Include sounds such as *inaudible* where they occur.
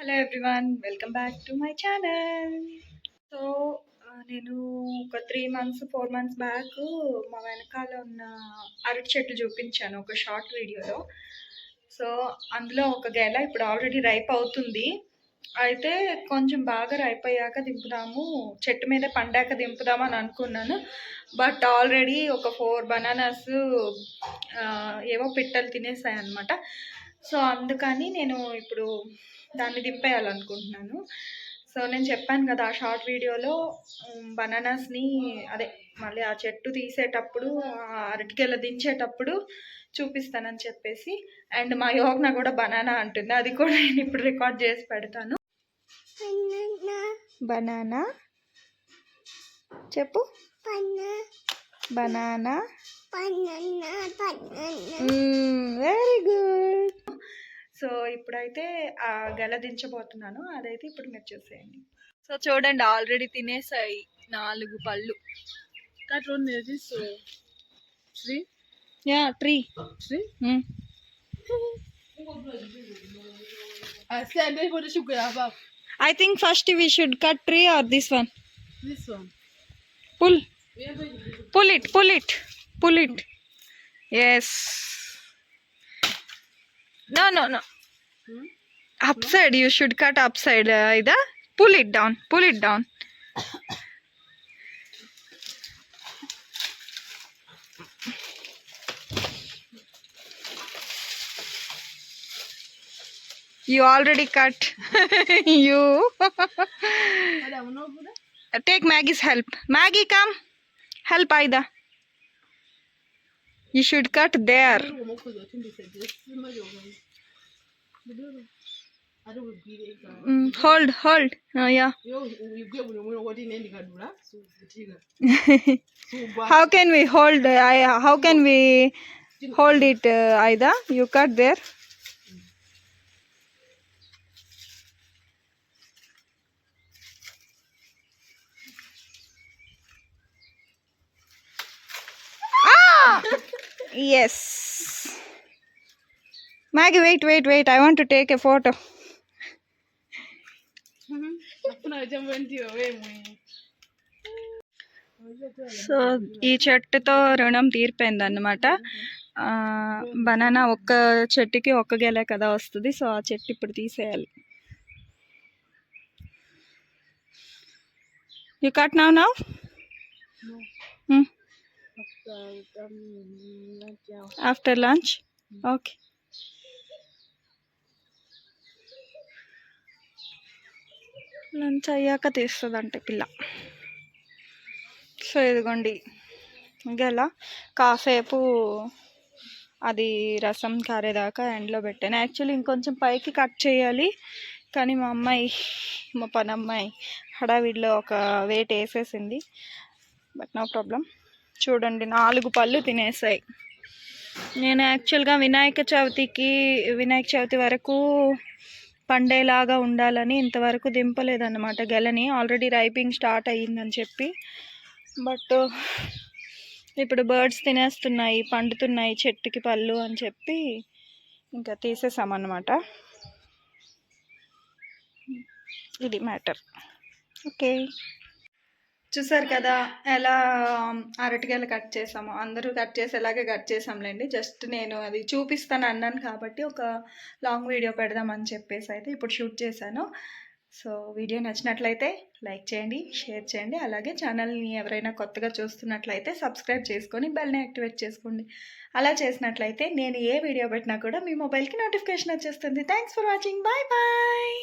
Hello everyone welcome back to my channel so నేను ఒక three months four months back మా వెనకాల ఉన్న అరటి చెట్లు చూపించాను ఒక షార్ట్ వీడియోలో సో అందులో ఒక గెల ఇప్పుడు ఆల్రెడీ రైప్ అవుతుంది. అయితే కొంచెం బాగా రైప్ అయ్యాక దింపుదాము చెట్టు మీద పండాక దింపుదాము అని అనుకున్నాను. బట్ ఆల్రెడీ ఒక ఫోర్ బనానాస్ uh, ఏవో పిట్టలు తినేసాయి అనమాట సో అందుకని నేను ఇప్పుడు దాన్ని దింపేయాలనుకుంటున్నాను. సో నేను చెప్పాను కదా ఆ షార్ట్ వీడియోలో బనానాస్ని అదే మళ్ళీ ఆ చెట్టు తీసేటప్పుడు ఆ అరటికెల దించేటప్పుడు చూపిస్తానని చెప్పేసి అండ్ మా యోగ్న కూడా బనానా అంటుంది. అది కూడా నేను ఇప్పుడు రికార్డ్ చేసి పెడతాను. బనానా. చెప్పు. బనానా? సో ఇప్పుడైతే గెల దించబోతున్నాను. అదైతే ఇప్పుడు మీరు చూసేయండి. సో చూడండి ఆల్రెడీ తినేసాయి నాలుగు పళ్ళు. Uh. Yeah tree. I think first we should cut tree or this one This one. Pull pull it pull it pull it yes No, no, no. Hmm? Upside. You should cut upside. Uh, Pull it down. Pull it down. you already cut. *laughs* you. Take Maggie's help. Maggie, come. Help Ida. You should cut there. Mm, hold, hold. Oh, yeah. *laughs* how can we hold? Uh, I, how can we hold it, uh, You cut there. Yes Maggie wait wait wait I want take a photo so ఈ చెట్టుతో రుణం తీర్పైంది అన్నమాట banana ఒక్క చెట్టుకి ఒక్క గెలే కదా వస్తుంది. So ఆ చెట్టు ఇప్పుడు తీసేయాలి. You cut now now After lunch? Hour. After lunch okay lunch అయ్యాక తీస్తుందంట పిల్ల. సో ఇదిగోండి గెల కాసేపు అది రసం కారేదాకా ఎండలో పెట్టాను. యాక్చువల్లీ ఇంకొంచెం పైకి కట్ చేయాలి కానీ మా అమ్మాయి మా పని అమ్మాయి హడావిడిలో ఒక వెయిట్ వేసేసింది. But no problem. చూడండి నాలుగు పళ్ళు తినేసాయి. నేను యాక్చువల్గా వినాయక చవితికి వినాయక చవితి వరకు పండేలాగా ఉండాలని ఇంతవరకు దింపలేదన్నమాట గెలని. ఆల్రెడీ రైపింగ్ స్టార్ట్ అయ్యిందని చెప్పి. బట్ ఇప్పుడు బర్డ్స్ తినేస్తున్నాయి పండుతున్నాయి చెట్టుకి పళ్ళు అని చెప్పి ఇంకా తీసేసామన్నమాట. ఇది మ్యాటర్. ఓకే. చూసారు కదా ఎలా అరటికాయలు కట్ చేసామో. అందరూ కట్ చేసేలాగే కట్ చేసాంలేండి. జస్ట్ నేను అది చూపిస్తాను అన్నాను కాబట్టి ఒక లాంగ్ వీడియో పెడదామని చెప్పేసి అయితే ఇప్పుడు షూట్ చేశాను. సో వీడియో నచ్చినట్లయితే లైక్ చేయండి షేర్ చేయండి. అలాగే ఛానల్ని ఎవరైనా కొత్తగా చూస్తున్నట్లయితే సబ్స్క్రైబ్ చేసుకొని బెల్ని యాక్టివేట్ చేసుకోండి. అలా చేసినట్లయితే నేను ఏ వీడియో పెట్టినా కూడా మీ మొబైల్కి నోటిఫికేషన్ వచ్చేస్తుంది. Thanks for watching. Bye bye.